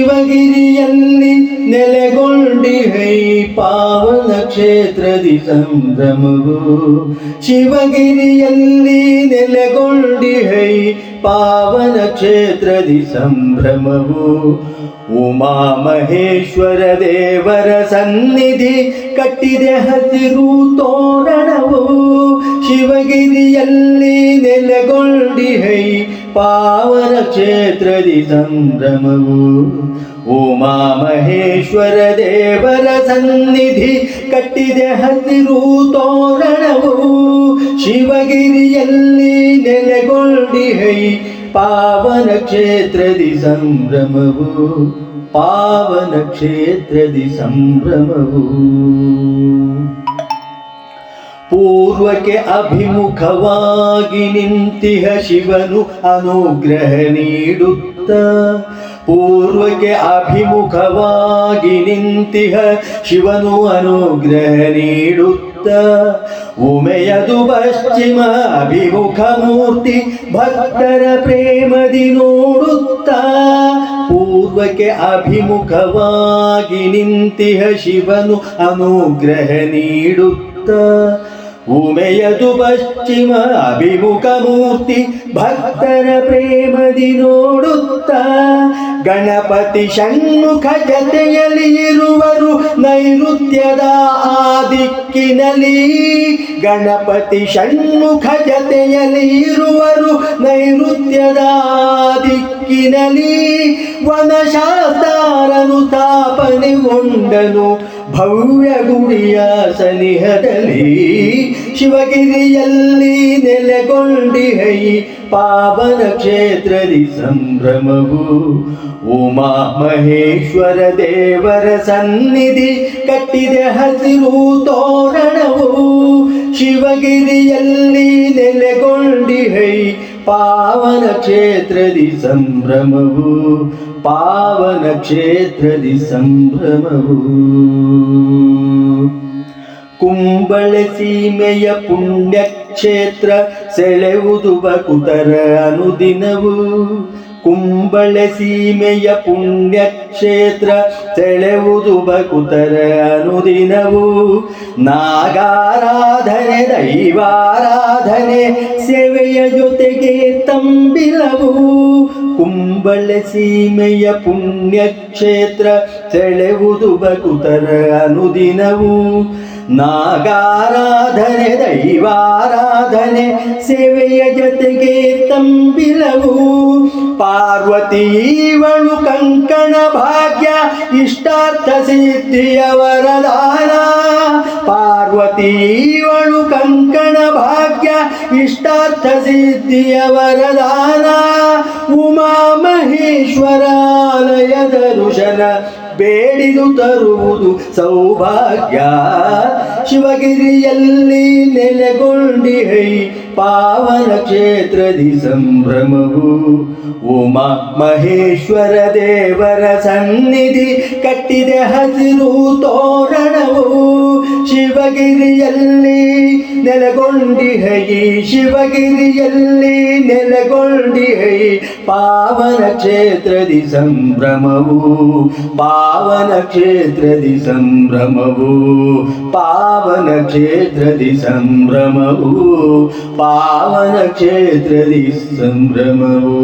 ಶಿವಗಿರಿಯಲ್ಲಿ ನೆಲೆಗೊಂಡಿಹೈ ಪಾವನ ಕ್ಷೇತ್ರದಿ ಸಂಭ್ರಮವು ಶಿವಗಿರಿಯಲ್ಲಿ ನೆಲೆಗೊಂಡಿಹೈ ಪಾವನ ಕ್ಷೇತ್ರದಿ ಸಂಭ್ರಮವು ಉಮಾ ಮಹೇಶ್ವರ ದೇವರ ಸನ್ನಿಧಿ ಕಟ್ಟಿದೆ ಹಸಿರು ತೋರಣವು. ಶಿವಗಿರಿಯಲ್ಲಿ ನೆಲೆಗೊಂಡಿಹೈ ಪಾವನ ಕ್ಷೇತ್ರದಿ ಸಂಭ್ರಮವು. ಉಮಾ ಮಹೇಶ್ವರ ದೇವರ ಸನ್ನಿಧಿ ಕಟ್ಟಿದೆ ಹಸಿರು ತೋರಣವು. ಶಿವಗಿರಿಯಲ್ಲಿ ನೆಲೆಗೊಂಡಿಹೈ ಪಾವನ ಕ್ಷೇತ್ರದಿ ಸಂಭ್ರಮವು, ಪಾವನ ಕ್ಷೇತ್ರದಿ ಸಂಭ್ರಮವು. ಪೂರ್ವಕ್ಕೆ ಅಭಿಮುಖವಾಗಿ ನಿಂತಿಹ ಶಿವನು ಅನುಗ್ರಹ ನೀಡುತ್ತ. ಪೂರ್ವಕ್ಕೆ ಅಭಿಮುಖವಾಗಿ ನಿಂತಿಹ ಶಿವನು ಅನುಗ್ರಹ ನೀಡುತ್ತ. ಉಮೆಯದು ಪಶ್ಚಿಮ ಅಭಿಮುಖ ಮೂರ್ತಿ ಭಕ್ತರ ಪ್ರೇಮದಿ ನೋಡುತ್ತ. ಪೂರ್ವಕ್ಕೆ ಅಭಿಮುಖವಾಗಿ ನಿಂತಿಹ ಶಿವನು ಅನುಗ್ರಹ ನೀಡುತ್ತ. ಉಮೆಯದು ಪಶ್ಚಿಮ ಅಭಿಮುಖ ಮೂರ್ತಿ ಭಕ್ತರ ಪ್ರೇಮದಿ ನೋಡುತ್ತ. ಗಣಪತಿ ಷಣ್ಮುಖ ಜತೆಯಲ್ಲಿ ಇರುವರು ನೈಋತ್ಯದ ಆ ದಿಕ್ಕಿನಲ್ಲಿ ಗಣಪತಿ ಷಣ್ಮುಖ ಜತೆಯಲ್ಲಿ ಇರುವರು ನೈಋತ್ಯದ ದಿಕ್ಕಿನಲ್ಲಿ ಸ್ಥಾಪನೆಗೊಂಡನು ಭವ್ಯ ಗುಡಿಯ ಸನಿಹದಲ್ಲಿ. ಶಿವಗಿರಿಯಲ್ಲಿ ಪಾವನ ಕ್ಷೇತ್ರದಿ ಸಂಭ್ರಮವು ಉಮಾ ಮಹೇಶ್ವರ ದೇವರ ಸನ್ನಿಧಿ ಕಟ್ಟಿದೆ ಹಸಿರು ತೋರಣವು. ಶಿವಗಿರಿಯಲ್ಲಿ ನೆಲೆಗೊಂಡಿಹೈ ಪಾವನ ಕ್ಷೇತ್ರದಿ ಸಂಭ್ರಮವು, ಪಾವನ ಕ್ಷೇತ್ರದಿ ಸಂಭ್ರಮವು. ಕುಂಬಳ ಸೀಮೆಯ ಪುಣ್ಯಕ್ಷೇತ್ರ ಸೆಳೆವುದು ಬಕುತರ ಅನುದಿನವು. ಕುಂಬಳ ಸೀಮೆಯ ಪುಣ್ಯಕ್ಷೇತ್ರ ಸೆಳೆವುದು ಬಕುತರ ಅನುದಿನವು. ನಾಗಾರಾಧನೆ, ದೈವಾರಾಧನೆ, ಸೇವೆಯ ಜೊತೆಗೆ ತಂಬಿಲವು. ಕುಂಬಳ ಸೀಮೆಯ ಪುಣ್ಯಕ್ಷೇತ್ರ ಸೆಳೆವುದು ಬಕುತರ ಅನುದಿನವು. ನಾಗಾರಾಧನೆ, ದೈವಾರಾಧನೆ, ಸೇವೆಯ ಜೊತೆಗೆ ತಂಬಿಲವು. ಪಾರ್ವತೀವಳು ಕಂಕಣ ಭಾಗ್ಯ, ಇಷ್ಟಾರ್ಥ ಸಿದ್ಧಿಯ ವರದಾನ ಪಾರ್ವತೀವಳು ಕಂಕಣ ಭಾಗ್ಯ, ಇಷ್ಟಾರ್ಥ ಸಿದ್ಧಿಯ ವರದಾನ ಉಮಾ ಮಹೇಶ್ವರಾಲಯ ಋಷನ ಬೇಡಿದು ತರುವುದು ಸೌಭಾಗ್ಯ. ಶಿವಗಿರಿಯಲ್ಲಿ ನೆಲೆಗೊಂಡಿಹೈ ಪಾವನ ಕ್ಷೇತ್ರದಿ ಸಂಭ್ರಮವು. ಉಮಾ ಮಹೇಶ್ವರ ದೇವರ ಸನ್ನಿಧಿ ಕಟ್ಟಿದೆ ಹಸಿರು ತೋರಣವು. ಶಿವಗಿರಿಯಲ್ಲಿ ನೆಲೆಗೊಂಡಿಹೈ ಶಿವಗಿರಿಯಲ್ಲಿ ನೆಲೆಗೊಂಡಿಹೈ ಪಾವನ ಕ್ಷೇತ್ರದಿ ಸಂಭ್ರಮವು ಪಾವನ ಕ್ಷೇತ್ರದಿ ಸಂಭ್ರಮವು ಪಾವನ ಕ್ಷೇತ್ರದಿ ಸಂಭ್ರಮವು ಪಾವನ ಕ್ಷೇತ್ರದಿ ಸಂಭ್ರಮವು